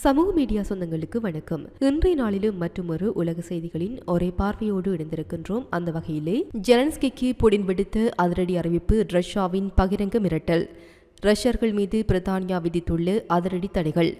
சமூக மீடியா சொந்தங்களுக்கு வணக்கம். இன்றைய நாளிலும் மற்றொரு உலக செய்திகளின் ஒரே பார்வையோடு இணைந்திருக்கின்றோம். அந்த வகையிலே ஜெலன்ஸ்கிக்கு புடின் விடுத்த அதிரடி அறிவிப்பு ரஷ்யாவின் பகிரங்க மிரட்டல். ரஷ்யர்கள் மீது பிரித்தானியா விதித்துள்ள அதிரடி தடைகள்.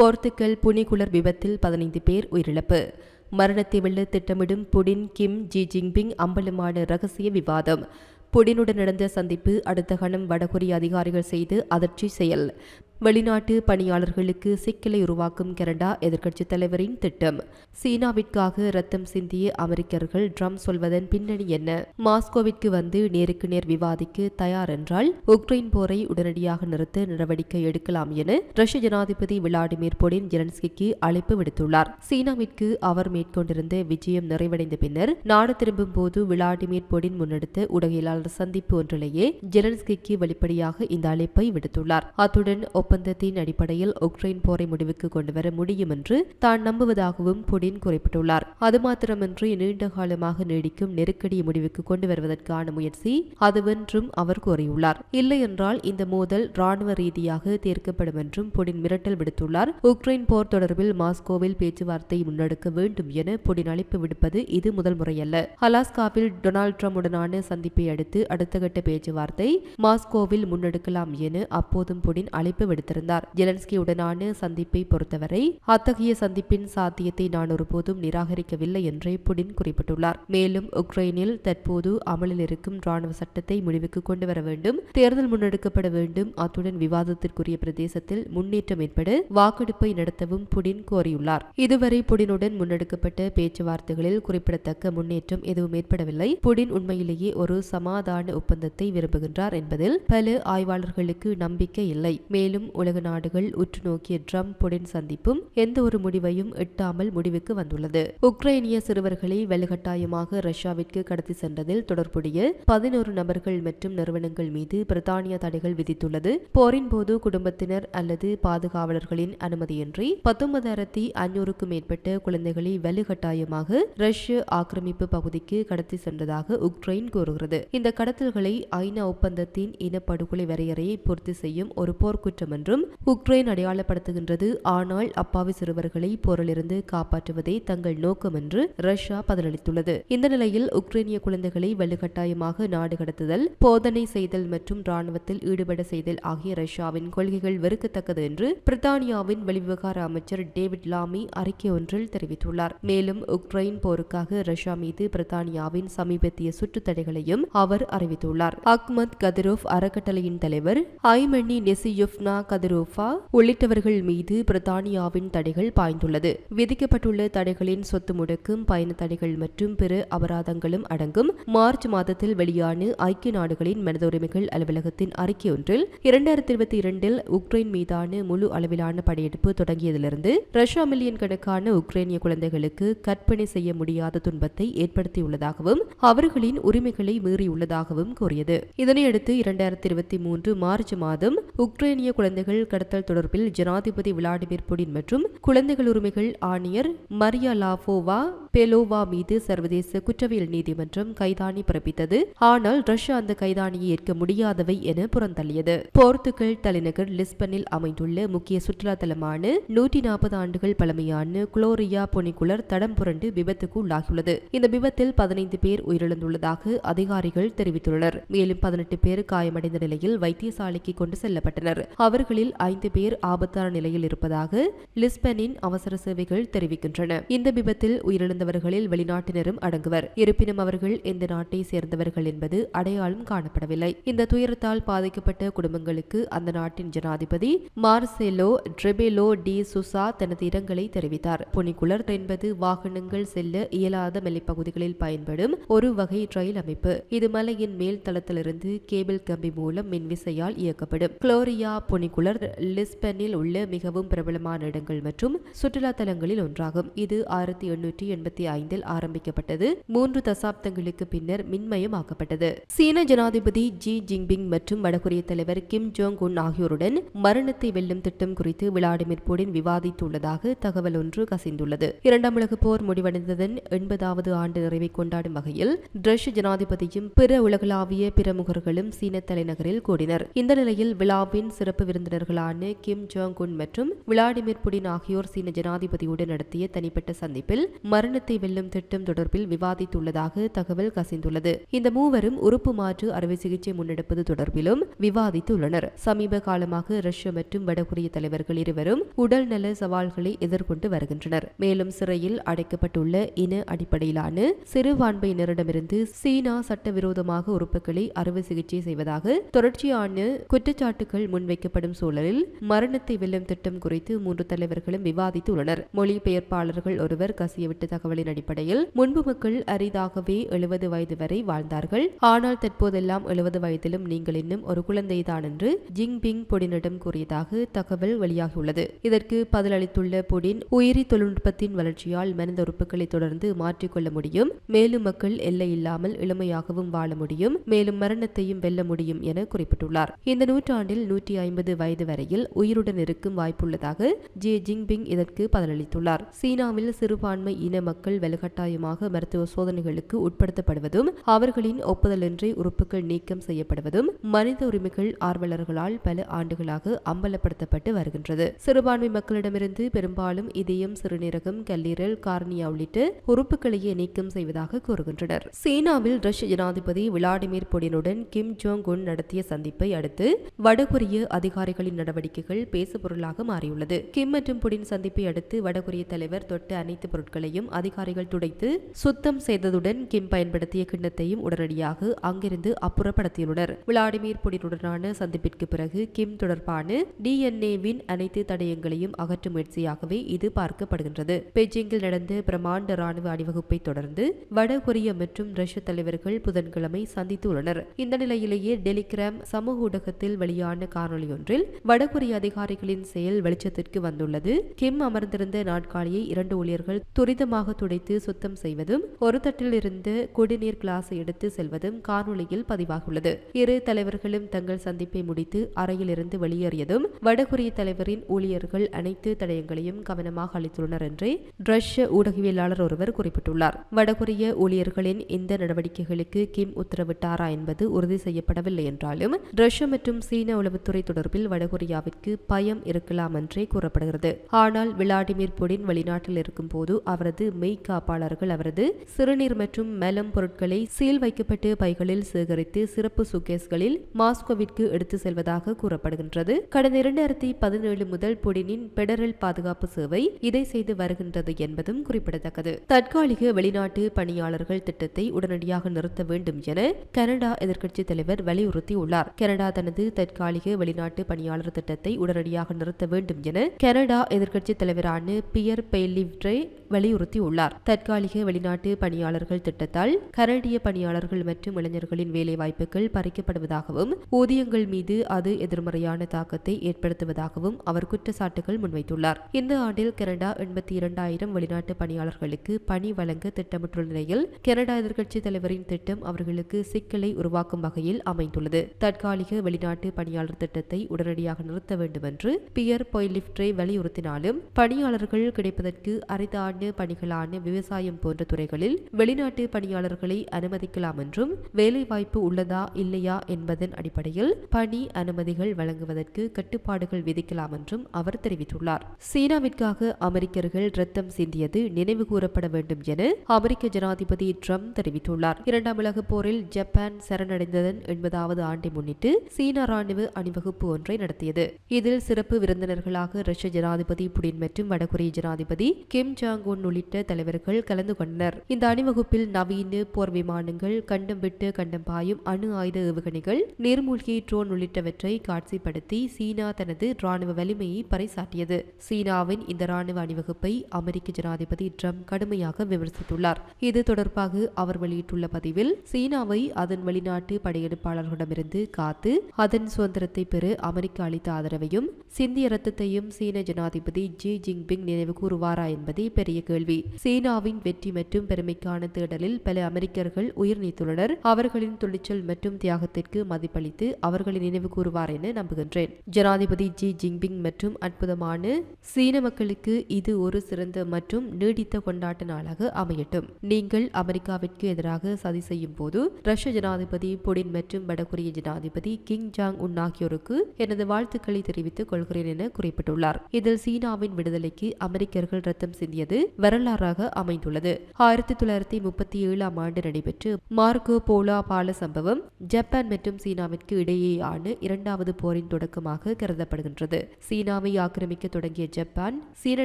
போர்த்துக்கல் புனிகுலர் விபத்தில் பதினைந்து பேர் உயிரிழப்பு. மரணத்தை வெல்ல திட்டமிடும் புடின் கிம் ஜி ஜிங்பிங் அம்பலமான ரகசிய விவாதம். புடினுடன் நடந்த சந்திப்பு அடுத்த கணம் வடகொரிய அதிகாரிகள் செய்து அதிர்ச்சி செயல். வெளிநாட்டு பணியாளர்களுக்கு சிக்கலை உருவாக்கும் கனடா எதிர்க்கட்சித் தலைவரின் திட்டம். சீனாவிற்காக ரத்தம் சிந்திய அமெரிக்கர்கள் ட்ரம்ப் சொல்வதன் பின்னணி என்ன? மாஸ்கோவிற்கு வந்து நேருக்கு நேர் விவாதிக்க தயார் என்றால் உக்ரைன் போரை உடனடியாக நிறுத்த நடவடிக்கை எடுக்கலாம் என ரஷ்ய ஜனாதிபதி விளாடிமிர் புடின் ஜெலன்ஸ்கிக்கு அழைப்பு விடுத்துள்ளார். சீனாவிற்கு அவர் மேற்கொண்டிருந்த விஜயம் நிறைவடைந்த பின்னர் நாடு திரும்பும் போது விளாடிமிர் புடின் முன்னெடுத்த ஊடகவியலாளர் சந்திப்பு ஒன்றிலேயே ஜெலன்ஸ்கிக்கு வெளிப்படையாக இந்த அழைப்பை விடுத்துள்ளார். அத்துடன் ஒப்பந்தத்தின் அடிப்படையில் உக்ரைன் போரை முடிவுக்கு கொண்டுவர முடியும் என்று தான் நம்புவதாகவும் புடின் குறிப்பிட்டுள்ளார். அது மாத்திரமின்றி நீண்ட காலமாக நீடிக்கும் நெருக்கடியை முடிவுக்கு கொண்டு வருவதற்கான முயற்சி அதுவென்றும் அவர் கூறியுள்ளார். இல்லையென்றால் இந்த மோதல் ராணுவ ரீதியாக தீர்க்கப்படும் என்றும் புடின் மிரட்டல் விடுத்துள்ளார். உக்ரைன் போர் தொடர்பில் மாஸ்கோவில் பேச்சுவார்த்தை முன்னெடுக்க வேண்டும் என புடின் அழைப்பு விடுப்பது இது முதல் முறையல்ல. அலாஸ்காவில் டொனால்ட் ட்ரம்புடனான சந்திப்பை அடுத்து அடுத்த கட்ட பேச்சுவார்த்தை மாஸ்கோவில் முன்னெடுக்கலாம் என அப்போதும் புடின் அழைப்பு விடுத்தார் விடுத்திருந்தார் ஜெலன்ஸ்கியுடனான சந்திப்பை பொறுத்தவரை அத்தகைய சந்திப்பின் சாத்தியத்தை நான் ஒருபோதும் நிராகரிக்கவில்லை என்றே புடின் குறிப்பிட்டுள்ளார். மேலும் உக்ரைனில் தற்போது அமலில் இருக்கும் ராணுவ சட்டத்தை முடிவுக்கு கொண்டு வர வேண்டும். தேர்தல் முன்னெடுக்கப்பட வேண்டும். அத்துடன் விவாதத்திற்குரிய பிரதேசத்தில் முன்னேற்றம் ஏற்பட வாக்கெடுப்பை நடத்தவும் புடின் கோரியுள்ளார். இதுவரை புடினுடன் முன்னெடுக்கப்பட்ட பேச்சுவார்த்தைகளில் குறிப்பிடத்தக்க முன்னேற்றம் எதுவும் ஏற்படவில்லை. புடின் உண்மையிலேயே ஒரு சமாதான ஒப்பந்தத்தை விரும்புகின்றார் என்பதில் பல ஆய்வாளர்களுக்கு நம்பிக்கை இல்லை. மேலும் உலக நாடுகள் உற்று நோக்கிய ட்ரம்ப் புடின் சந்திப்பும் எந்த ஒரு முடிவையும் எட்டாமல் முடிவுக்கு வந்துள்ளது. உக்ரைனிய சிறுவர்களை வலுக்கட்டாயமாக ரஷ்யாவிற்கு கடத்தி சென்றதில் தொடர்புடைய பதினோரு நபர்கள் மற்றும் நிறுவனங்கள் மீது பிரித்தானியா தடைகள் விதித்துள்ளது. போரின் போது குடும்பத்தினர் அல்லது பாதுகாவலர்களின் அனுமதியின்றி பத்தொன்பதாயிரத்தி ஐநூறுக்கும் மேற்பட்ட குழந்தைகளை வலுக்கட்டாயமாக ரஷ்ய ஆக்கிரமிப்பு பகுதிக்கு கடத்தி சென்றதாக உக்ரைன் கூறுகிறது. இந்த கடத்தல்களை ஐநா ஒப்பந்தத்தின் இனப்படுகொலை வரையறையை பூர்த்தி செய்யும் ஒரு போர்க்குற்றம் வேண்டும் என்றும் உக்ரைன் அடையாளப்படுத்துகின்றது. ஆனால் அப்பாவி சிறுவர்களை போரிலிருந்து காப்பாற்றுவதே தங்கள் நோக்கம் என்று ரஷ்யா பதிலளித்துள்ளது. இந்த நிலையில் உக்ரைனிய குழந்தைகளை வலுக்கட்டாயமாக நாடு கடத்துதல் போதனை செய்தல் மற்றும் ராணுவத்தில் ஈடுபட செய்தல் ஆகிய ரஷ்யாவின் கொள்கைகள் வெறுக்கத்தக்கது என்று பிரித்தானியாவின் வெளிவிவகார அமைச்சர் டேவிட் லாமி அறிக்கை ஒன்றில் தெரிவித்துள்ளார். மேலும் உக்ரைன் போருக்காக ரஷ்யா மீது பிரித்தானியாவின் சமீபத்திய சுற்றுத்தடைகளையும் அவர் அறிவித்துள்ளார். அக்மத் கதிரோவ் அறக்கட்டளையின் தலைவர் ஐமணி நெசியுப்னா கதிரோஃபா உள்ளிட்டவர்கள் மீது பிரித்தானியாவின் தடைகள் பாய்ந்துள்ளது. விதிக்கப்பட்டுள்ள தடைகளின் சொத்து முடக்கும் பயண தடைகள் மற்றும் பிற அபராதங்களும் அடங்கும். மார்ச் மாதத்தில் வெளியான ஐக்கிய நாடுகளின் மனித உரிமைகள் அலுவலகத்தின் அறிக்கை ஒன்றில் இரண்டாயிரத்தி இருபத்தி இரண்டில் உக்ரைன் மீதான முழு அளவிலான படையெடுப்பு தொடங்கியதிலிருந்து ரஷ்யா மில்லியன் கணக்கான உக்ரைனிய குழந்தைகளுக்கு கற்பனை செய்ய முடியாத துன்பத்தை ஏற்படுத்தியுள்ளதாகவும் அவர்களின் உரிமைகளை மீறியுள்ளதாகவும் கூறியது. இதனையடுத்து இரண்டாயிரத்தி இருபத்தி மூன்று மார்ச் மாதம் உக்ரைனிய குழந்தைகள் கடத்தல் தொடர்பில் ஜனாதிபதி விளாடிமிர் புடின் மற்றும் குழந்தைகள் உரிமைகள் ஆணையர் மரியா லாஃபோவா பெலோவா மீது சர்வதேச குற்றவியல் நீதிமன்றம் கைதாணி பிறப்பித்தது. ஆனால் ரஷ்யா அந்த கைதாணியை ஏற்க முடியாதவை என புறந்தள்ளியது. போர்த்துகல் தலைநகர் லிஸ்பனில் அமைந்துள்ள முக்கிய சுற்றுலா தலமான நூற்றி நாற்பது ஆண்டுகள் பழமையான குளோரியா பொனிக்குலர் தடம் புரண்டு விபத்துக்கு உள்ளாகியுள்ளது. இந்த விபத்தில் பதினைந்து பேர் உயிரிழந்துள்ளதாக அதிகாரிகள் தெரிவித்துள்ளனர். மேலும் பதினெட்டு பேர் காயமடைந்த நிலையில் வைத்தியசாலைக்கு கொண்டு செல்லப்பட்டனர். அவர் அவர்களில் ஐந்து பேர் ஆபத்தான நிலையில் இருப்பதாக லிஸ்பனின் அவசர சேவைகள் தெரிவிக்கின்றன. இந்த விபத்தில் உயிரிழந்தவர்களில் வெளிநாட்டினரும் அடங்குவர். இருப்பினும் அவர்கள் எந்த நாட்டை சேர்ந்தவர்கள் என்பது அடையாளம் காணப்படவில்லை. இந்த துயரத்தால் பாதிக்கப்பட்ட குடும்பங்களுக்கு அந்த நாட்டின் ஜனாதிபதி மார்செலோ ட்ரெபெலோ டி சுசா தனது இரங்கலை தெரிவித்தார். புனிக்குலர் என்பது வாகனங்கள் செல்ல இயலாத மலைப்பகுதிகளில் பயன்படும் ஒரு வகை ரயில் அமைப்பு. இது மலையின் மேல் தளத்திலிருந்து கேபிள் கம்பி மூலம் மின்விசையால் இயக்கப்படும். குளோரியா புனிக்குலர் லிஸ்பனில் உள்ள மிகவும் பிரபலமான இடங்கள் மற்றும் சுற்றுலா தலங்களில் ஒன்றாகும். இது ஆயிரத்தி எண்ணூற்றி எண்பத்தி ஐந்தில் ஆரம்பிக்கப்பட்டது. மூன்று தசாப்தங்களுக்கு பின்னர் மின்மயமாக்கப்பட்டது. சீன ஜனாதிபதி ஜி ஜின்பிங் மற்றும் வடகொரிய தலைவர் கிம் ஜோங் உன் ஆகியோருடன் மரணத்தை வெல்லும் திட்டம் குறித்து விளாடிமிர் புடின் விவாதித்துள்ளதாக தகவல் ஒன்று கசிந்துள்ளது. இரண்டாம் உலக போர் முடிவடைந்ததன் எண்பதாவது ஆண்டு நிறைவை கொண்டாடும் வகையில் ரஷ்ய ஜனாதிபதியும் பிற உலகளாவிய பிரமுகர்களும் சீன தலைநகரில் கூடினர். இந்த நிலையில் விழாவின் சிறப்பு விருந்து விருந்தினர்களான கிம் ஜாங் உன் மற்றும் விளாடிமிர் புடின் ஆகியோர் சீன ஜனாதிபதியுடன் நடத்திய தனிப்பட்ட சந்திப்பில் மரணத்தை வெல்லும் திட்டம் தொடர்பில் விவாதித்துள்ளதாக தகவல் கசிந்துள்ளது. இந்த மூவரும் உறுப்பு மாற்று அறுவை சிகிச்சை முன்னெடுப்பது தொடர்பிலும் விவாதித்துள்ளனர். சமீப காலமாக ரஷ்ய மற்றும் வடகொரிய தலைவர்கள் இருவரும் உடல்நல சவால்களை எதிர்கொண்டு வருகின்றனர். மேலும் சிறையில் அடைக்கப்பட்டுள்ள இன அடிப்படையிலான சிறுபான்மையினரிடமிருந்து சீனா சட்டவிரோதமாக உறுப்புகளை அறுவை சிகிச்சை செய்வதாக தொடர்ச்சியான குற்றச்சாட்டுகள் முன்வைக்கப்படும் சூழலில் மரணத்தை வெல்லும் திட்டம் குறித்து மூன்று தலைவர்களும் விவாதித்துள்ளனர். மொழிபெயர்ப்பாளர்கள் ஒருவர் கசியவிட்ட தகவலின் அடிப்படையில் முன்பு மக்கள் அரிதாகவே எழுபது வயது வரை வாழ்ந்தார்கள். ஆனால் தற்போதெல்லாம் எழுபது வயதிலும் நீங்கள் இன்னும் ஒரு குழந்தைதான் என்று ஜிங்பிங் புடினிடம் கூறியதாக தகவல் வெளியாகியுள்ளது. இதற்கு பதிலளித்துள்ள புடின் உயிரி தொழில்நுட்பத்தின் வளர்ச்சியால் மனித உறுப்புகளை தொடர்ந்து மாற்றிக்கொள்ள முடியும். மேலும் மக்கள் எல்லை இல்லாமல் இளமையாகவும் வாழ முடியும். மேலும் மரணத்தையும் வெல்ல முடியும் என குறிப்பிட்டுள்ளார். இந்த நூற்றாண்டில் நூற்றி ஐம்பது வயது வரையில் உயிருடன் இருக்கும் வாய்ப்புள்ளதாக ஜே ஜிங்பிங் இதற்கு பதிலளித்துள்ளார். சீனாவில் சிறுபான்மை இன மக்கள் வலுக்கட்டாயமாக மருத்துவ சோதனைகளுக்கு உட்படுத்தப்படுவதும் அவர்களின் ஒப்புதலின்றி உறுப்புகள் நீக்கம் செய்யப்படுவதும் மனித உரிமைகள் ஆர்வலர்களால் பல ஆண்டுகளாக அம்பலப்படுத்தப்பட்டு வருகின்றது. சிறுபான்மை மக்களிடமிருந்து பெரும்பாலும் இதயம் சிறுநீரகம் கல்லீரல் கார்னியா உள்ளிட்ட உறுப்புகளையே நீக்கம் செய்வதாக கூறுகின்றனர். சீனாவில் ரஷ்ய ஜனாதிபதி விளாடிமிர் புடினுடன் கிம் ஜோங் உன் நடத்திய சந்திப்பை அடுத்து வடகொரிய அதிகாரிகளின் நடவடிக்கைகள் பேசுபொருளாக மாறியுள்ளது. கிம் மற்றும் புடின் சந்திப்பை அடுத்து வடகொரிய தலைவர் தொட்ட அனைத்து பொருட்களையும் அதிகாரிகள் துடைத்து சுத்தம் செய்ததுடன் கிம் பயன்படுத்திய கிண்ணத்தையும் உடனடியாக அங்கிருந்து அப்புறப்படுத்தியுள்ளனர். விளாடிமிர் புடினுடனான சந்திப்பிற்கு பிறகு கிம் தொடர்பான டிஎன்ஏவின் அனைத்து தடயங்களையும் அகற்றும் முயற்சியாகவே இது பார்க்கப்படுகின்றது. பெய்ஜிங்கில் நடந்த பிரமாண்ட ராணுவ அணிவகுப்பை தொடர்ந்து வடகொரிய மற்றும் ரஷ்ய தலைவர்கள் புதன்கிழமை சந்தித்துள்ளனர். இந்த நிலையிலேயே டெலிகிராம் சமூக ஊடகத்தில் வெளியான காணொலியொன்று ஒன்றில் வடகொரிய அதிகாரிகளின் செயல் வெளிச்சத்திற்கு வந்துள்ளது. கிம் அமர்ந்திருந்த நாட்காலியை இரண்டு ஊழியர்கள் துரிதமாக துடைத்து சுத்தம் செய்வதும் ஒரு தட்டில் இருந்து குடிநீர் கிளாஸை எடுத்து செல்வதும் காணொலியில் பதிவாகியுள்ளது. இரு தலைவர்களும் தங்கள் சந்திப்பை முடித்து அறையில் இருந்து வெளியேறியதும் வடகொரிய தலைவரின் ஊழியர்கள் அனைத்து தடயங்களையும் கவனமாக அளித்துள்ளனர் என்று ரஷ்ய ஊடகவியலாளர் ஒருவர் குறிப்பிட்டுள்ளார். வடகொரிய ஊழியர்களின் இந்த நடவடிக்கைகளுக்கு கிம் உத்தரவிட்டாரா என்பது உறுதி செய்யப்படவில்லை என்றாலும் ரஷ்யா மற்றும் சீன உளவுத்துறை தொடர்பில் வடகொரியாவிற்கு பயம் இருக்கலாம் என்றே கூறப்படுகிறது. ஆனால் விளாடிமிர் புடின் வெளிநாட்டில் இருக்கும் போது அவரது மெய் காப்பாளர்கள் அவரது சிறுநீர் மற்றும் மெலம் பொருட்களை சீல் வைக்கப்பட்டு பைகளில் சேகரித்து சிறப்பு சுகேஸ்களில் மாஸ்கோவிற்கு எடுத்து செல்வதாக கூறப்படுகின்றது. கடந்த இரண்டாயிரத்தி பதினேழு முதல் புடினின் பெடரல் பாதுகாப்பு சேவை இதை செய்து வருகின்றது என்பதும் குறிப்பிடத்தக்கது. தற்காலிக வெளிநாட்டு பணியாளர்கள் திட்டத்தை உடனடியாக நிறுத்த வேண்டும் என கனடா எதிர்க்கட்சி தலைவர் வலியுறுத்தியுள்ளார். கனடா தனது தற்காலிக வெளிநாட்டு பணியாளர் திட்டத்தை உடனடியாக நிறுத்த வேண்டும் என கனடா எதிர்க்கட்சி தலைவரான பியர் பெய்லிவ்ட்ரே வலியுறுத்தியுள்ளார். தற்காலிக வெளிநாட்டு பணியாளர்கள் திட்டத்தால் கனடிய பணியாளர்கள் மற்றும் இளைஞர்களின் வேலைவாய்ப்புகள் பறிக்கப்படுவதாகவும் ஊதியங்கள் மீது அது எதிர்மறையான தாக்கத்தை ஏற்படுத்துவதாகவும் அவர் குற்றச்சாட்டுகள் முன்வைத்துள்ளார். இந்த ஆண்டில் கனடா எண்பத்தி இரண்டாயிரம் வெளிநாட்டு பணியாளர்களுக்கு பணி வழங்க திட்டமிட்டுள்ள நிலையில் கனடா எதிர்க்கட்சி தலைவரின் திட்டம் அவர்களுக்கு சிக்கலை உருவாக்கும் வகையில் அமைந்துள்ளது. தற்காலிக வெளிநாட்டு பணியாளர் திட்டத்தை உடனடியாக நிறுத்த வேண்டும் என்று பியர் பொய்லிப்ட்ரே வலியுறுத்தினாலும் பணியாளர்கள் கிடைப்பதற்கு அரிதான பணிகளான விவசாயம் போன்ற துறைகளில் வெளிநாட்டு பணியாளர்களை அனுமதிக்கலாம் என்றும் வேலைவாய்ப்பு உள்ளதா இல்லையா என்பதன் அடிப்படையில் பணி அனுமதிகள் வழங்குவதற்கு கட்டுப்பாடுகள் விதிக்கலாம் என்றும் அவர் தெரிவித்துள்ளார். சீனாவிற்காக அமெரிக்கர்கள் ரத்தம் சிந்தியது நினைவு கூறப்பட வேண்டும் என அமெரிக்க ஜனாதிபதி ட்ரம்ப் தெரிவித்துள்ளார். இரண்டாம் உலகப் போரில் ஜப்பான் சரணடைந்ததன் எண்பதாவது ஆண்டை முன்னிட்டு சீன ராணுவ அணிவகுப்பு ஒன்றை நடத்தியது. இதில் சிறப்பு விருந்தினர்களாக ரஷ்ய ஜனாதிபதி புடின் மற்றும் வடகொரிய ஜனாதிபதி கிம் ஜாங் உன் உள்ளிட்ட தலைவர்கள் கலந்து கொண்டனர். இந்த அணிவகுப்பில் நவீன போர் விமானங்கள் கண்டம் விட்டு கண்டம் பாயும் அணு ஆயுத ஏவுகணைகள் நீர்மூழ்கி ட்ரோன் உள்ளிட்டவற்றை காட்சிப்படுத்தி சீனா தனது ராணுவ வலிமையை பறைசாட்டியது சீனாவின் இந்த ராணுவ அணிவகுப்பை அமெரிக்க ஜனாதிபதி ட்ரம்ப் கடுமையாக விமர்சித்துள்ளார். இது தொடர்பாக அவர் வெளியிட்டுள்ள பதிவில் சீனாவை அதன் வெளிநாட்டு படையெடுப்பாளர்களிடமிருந்து காத்து அதன் சுதந்திரத்தை பெற அமெரிக்க அளித்த ஆதரவையும் சிந்திய ரத்தத்தையும் சீன ஜனாதிபதி ஜி ஜின்பிங் நினைவு கூறுவாரா என்பதே பெரிய கேள்வி. சீனாவின் வெற்றி மற்றும் பெருமைக்கான தேடலில் பல அமெரிக்கர்கள் உயிர் நீத்துள்ளனர். அவர்களின் துணிச்சல் மற்றும் தியாகத்திற்கு மதிப்பளித்து அவர்களை நினைவு கூறுவார் என நம்புகின்றேன். ஜனாதிபதி ஜி ஜின்பிங் மற்றும் அற்புதமான சீன மக்களுக்கு இது ஒரு சிறந்த மற்றும் நீடித்த கொண்டாட்ட நாளாக அமையட்டும். நீங்கள் அமெரிக்காவிற்கு எதிராக சதி செய்யும் போது ரஷ்ய ஜனாதிபதி புடின் மற்றும் வடகொரிய ஜனாதிபதி கிங் ஜாங் உன் ஆகியோருக்கு என எனது வாழ்த்துக்களை தெரிவித்துக் கொள்கிறேன் என குறிப்பிட்டுள்ளார். இதில் சீனாவின் விடுதலைக்கு அமெரிக்கர்கள் ரத்தம் சிந்தியது வரலாறாக அமைந்துள்ளது. ஆயிரத்தி தொள்ளாயிரத்தி முப்பத்தி ஏழாம் ஆண்டு நடைபெற்ற மார்கோ போலா பால சம்பவம் ஜப்பான் மற்றும் சீனாவிற்கு இடையேயான இரண்டாவது போரின் தொடக்கமாக கருதப்படுகின்றது. சீனாவை ஆக்கிரமிக்க தொடங்கிய ஜப்பான் சீன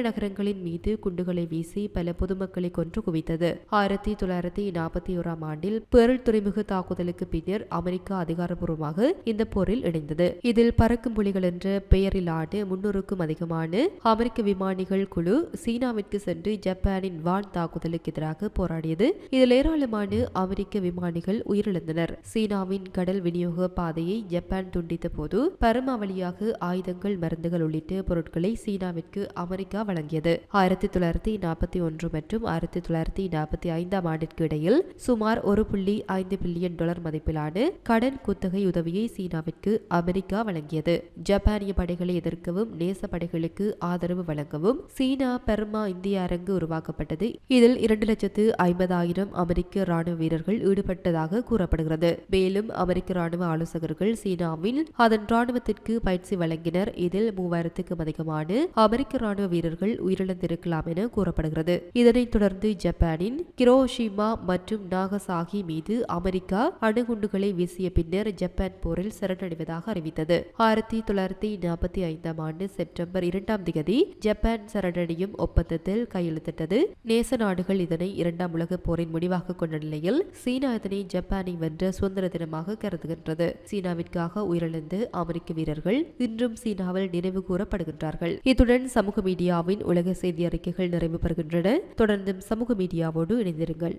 நகரங்களின் மீது குண்டுகளை வீசி பல பொதுமக்களை கொன்று குவித்தது. ஆயிரத்தி தொள்ளாயிரத்தி நாற்பத்தி ஓராம் ஆண்டில் பெருள் துறைமுக தாக்குதலுக்கு பின்னர் அமெரிக்கா அதிகாரப்பூர்வமாக இந்த போரில் இணைந்தது. இதில் பறக்கும் புலிகள் என்ற பெயரிலான முன்னூறுக்கும் அதிகமான அமெரிக்க விமானிகள் குழு சீனாவிற்கு சென்று ஜப்பானின் வான் தாக்குதலுக்கு எதிராக போராடியது. இதில் ஏராளமான அமெரிக்க விமானிகள் உயிரிழந்தனர். சீனாவின் கடல் விநியோக பாதையை ஜப்பான் துண்டித்த போது பரமா வழியாக ஆயுதங்கள் மருந்துகள் உள்ளிட்ட பொருட்களை சீனாவிற்கு அமெரிக்கா வழங்கியது. ஆயிரத்தி தொள்ளாயிரத்தி நாற்பத்தி ஒன்று மற்றும் ஆயிரத்தி தொள்ளாயிரத்தி நாற்பத்தி ஐந்தாம் ஆண்டிற்கு இடையில் சுமார் ஒரு புள்ளி ஐந்து பில்லியன் டாலர் மதிப்பிலான கடன் குத்தகை உதவியை சீனாவிற்கு அமெரிக்கா வழங்கியது. ஜப்பானிய படைகளை எதிர்க்கவும் நேச படைகளுக்கு ஆதரவு வழங்கவும் சீனா பர்மா இந்திய அரங்கு உருவாக்கப்பட்டது. இதில் இரண்டு லட்சத்து ஐம்பதாயிரம் அமெரிக்க ராணுவ வீரர்கள் ஈடுபட்டதாக கூறப்படுகிறது. மேலும் அமெரிக்க ராணுவ ஆலோசகர்கள் சீனாவில் அதன் ராணுவத்திற்கு பயிற்சி வழங்கினர். இதில் மூவாயிரத்துக்கும் அதிகமான அமெரிக்க ராணுவ வீரர்கள் உயிரிழந்திருக்கலாம் என கூறப்படுகிறது. இதனைத் தொடர்ந்து ஜப்பானின் கிரோஷிமா மற்றும் நாகசாகி மீது அமெரிக்கா அணுகுண்டுகளை வீசிய பின்னர் ஜப்பான் போரில் சரணடைவதாக அறிவித்தது. ஆயிரத்தி தொள்ளாயிரத்தி நாற்பத்தி ஐந்தாம் ஆண்டு செப்டம்பர் இரண்டாம் தேதி ஜப்பான் சரணடையும் ஒப்பந்தத்தில் கையெழுத்திட்டது. நேச நாடுகள் இதனை இரண்டாம் உலகப் போரின் முடிவாக கொண்ட நிலையில் சீனா இதனை ஜப்பானை வென்ற சுதந்திர தினமாக கருதுகின்றது. சீனாவிற்காக உயிரிழந்து அமெரிக்க வீரர்கள் இன்றும் சீனாவில் நினைவு கூறப்படுகின்றார்கள். இத்துடன் சமூக மீடியாவின் உலக செய்தி அறிக்கைகள் நிறைவு பெறுகின்றன தொடர்ந்தும் சமூக மீடியாவோடு இணைந்திருங்கள்.